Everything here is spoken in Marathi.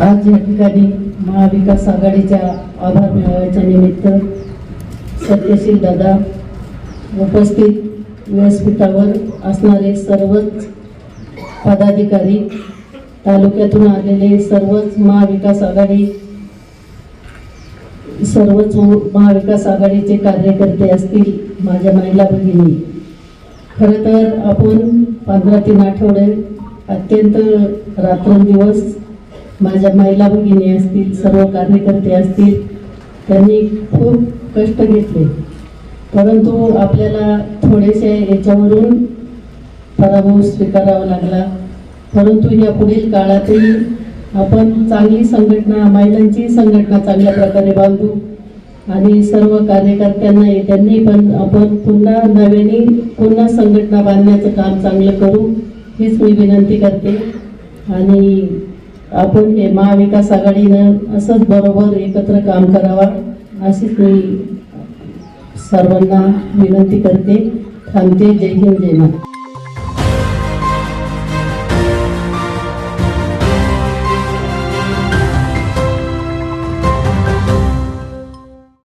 आज या ठिकाणी महाविकास आघाडीच्या आभार मेळाव्याच्या निमित्त सत्यशील दादा उपस्थित व्यासपीठावर असणारे सर्वच पदाधिकारी तालुक्यातून आलेले सर्वच महाविकास आघाडी सर्वच महाविकास आघाडीचे कार्यकर्ते असतील माझ्या महिला भगिनी. खरं तर आपण पंधरा तीन आठवडे अत्यंत रात्रंदिवस माझ्या महिला भगिनी असतील सर्व कार्यकर्ते असतील त्यांनी खूप कष्ट घेतले. परंतु आपल्याला थोडेसे याच्यावरून पराभव स्वीकारावा लागला. परंतु या पुढील काळातही आपण चांगली संघटना महिलांची संघटना चांगल्या प्रकारे बांधू आणि सर्व कार्यकर्त्यांना त्यांनी पण आपण पुन्हा नव्याने पुन्हा संघटना बांधण्याचं काम चांगलं करू हीच मी विनंती करते. आणि आपण हे महाविकास आघाडीनं असंच बरोबर एकत्र काम करावा अशीच मी सर्वांना विनंती करते. थांबते. जय हिंद जय महाराज